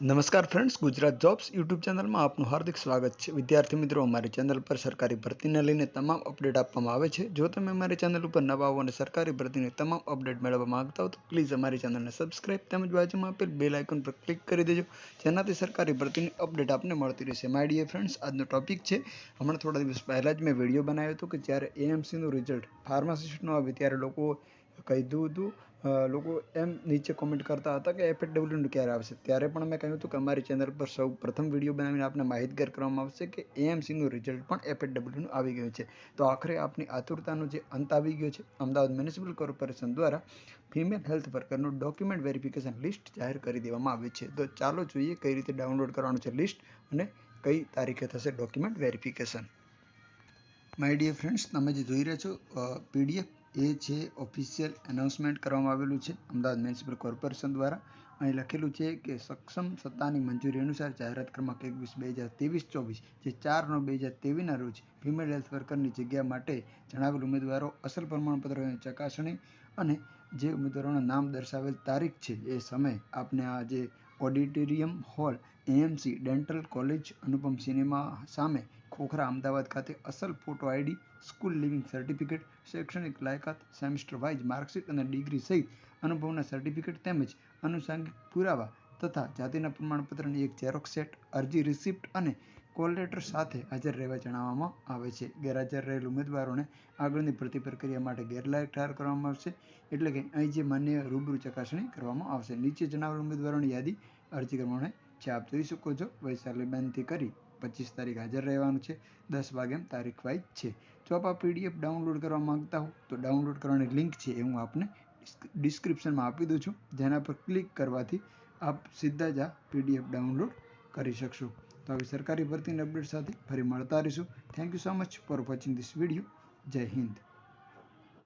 નમસ્કાર friends Gujarat jobs YouTube ચેનલમાં આપનું હાર્દિક સ્વાગત છે. વિદ્યાર્થી મિત્રો, અમારી ચેનલ પર સરકારી ભરતીને લઈને તમામ અપડેટ આપવામાં આવે છે. જો તમે અમારી ચેનલ ઉપર નવા અને સરકારી ભરતીની તમામ અપડેટ મેળવવા માંગતા હો, તો પ્લીઝ અમારી ચેનલને સબસ્ક્રાઇબ તેમજ બાજુમાં આપેલ બેલ લાઇકન પર ક્લિક કરી દેજો. જેનાથી સરકારી ભરતીની અપડેટ આપને મળતી રહેશે. માય ડિયર ફ્રેન્ડ્સ આજનો ટોપિક છે. હમણાં થોડા દિવસ પહેલાં જ મેં વીડિયો બનાવ્યો હતો કે જ્યારે એએમસીનું રિઝલ્ટ ફાર્માસિસ્ટનું આવે, ત્યારે લોકો કીધું હતું લોકો એમ નીચે કોમેન્ટ કરતા હતા કે એફએડબલ્યુનું ક્યારે આવશે? ત્યારે પણ મેં કહ્યું હતું કે અમારી ચેનલ પર સૌ પ્રથમ વીડિયો બનાવીને આપને માહિતગાર કરવામાં આવશે કે એએમસીનું રિઝલ્ટ પણ એફએડબલ્યુનું આવી ગયું છે. તો આખરે આપની આતુરતાનો જે અંત આવી ગયો છે, અમદાવાદ મ્યુનિસિપલ કોર્પોરેશન દ્વારા ફિમેલ હેલ્થ વર્કરનું ડોક્યુમેન્ટ વેરિફિકેશન લિસ્ટ જાહેર કરી દેવામાં આવ્યું છે. તો ચાલો જોઈએ કઈ રીતે ડાઉનલોડ કરવાનું છે લિસ્ટ અને કઈ તારીખે થશે document verification my dear friends તમે જે જોઈ રહ્યા છો પીડીએફ એ છે ઓફિશિયલ એનાઉન્સમેન્ટ કરવામાં આવેલું છે, અમદાવાદ મ્યુનિસિપલ કોર્પોરેશન દ્વારા, અહીં લખેલું છે કે સક્ષમ સત્તાની મંજૂરી અનુસાર જાહેરાત ક્રમાંક એકવીસ બે હજાર ત્રેવીસ ચોવીસ, જે ચાર નવ બે હજાર ત્રેવીસના રોજ ફિમેલ હેલ્થ વર્કરની જગ્યા માટે જણાવેલ ઉમેદવારો, અસલ પ્રમાણપત્રોની ચકાસણી અને જે ઉમેદવારોના નામ દર્શાવેલ તારીખ છે એ સમય આપને આ જે auditorium hall, AMC, dental college, Anupam cinema સામે ખોખરા અમદાવાદ ખાતે અસલ photo ID, school leaving certificate, શૈક્ષણિક લાયકાત, સેમેસ્ટર વાઇઝ માર્કશીટ અને ડિગ્રી સહિત અનુભવના સર્ટિફિકેટ તેમજ આનુષાંગિક પુરાવા તથા જાતિના પ્રમાણપત્રની એક ઝેરોક્ષ સેટ અરજી રિસિપ્ટ અને કોલ લેટર સાથે હાજર રહેવા જણાવવામાં આવે છે. ગેરહાજર રહેલ ઉમેદવારોને આગળની ભરતી પ્રક્રિયા માટે ગેરલાયક ઠાર કરવામાં આવશે, એટલે કે અહીં જે માન્ય રૂબરૂ ચકાસણી કરવામાં આવશે. નીચે જણાવેલ ઉમેદવારોની યાદી અરજી કરવાને છે આપ જોઈ શકો છો વૈશાલી બેનથી કરી પચીસ તારીખ હાજર રહેવાનું છે, દસ વાગ્યામ તારીખ વાઇઝ છે. જો આપ આ પીડીએફ ડાઉનલોડ કરવા માંગતા હો, તો ડાઉનલોડ કરવાની લિંક છે એ હું આપને ડિસ્ક્રિપ્શનમાં આપી દઉં છું, જેના પર ક્લિક કરવાથી આપ સીધા જ આ પીડીએફ ડાઉનલોડ કરી શકશો. તો આવી સરકારી ભરતીની અપડેટ સાથે ફરી મળતા રહીશું. Thank you so much for watching this video Jai Hind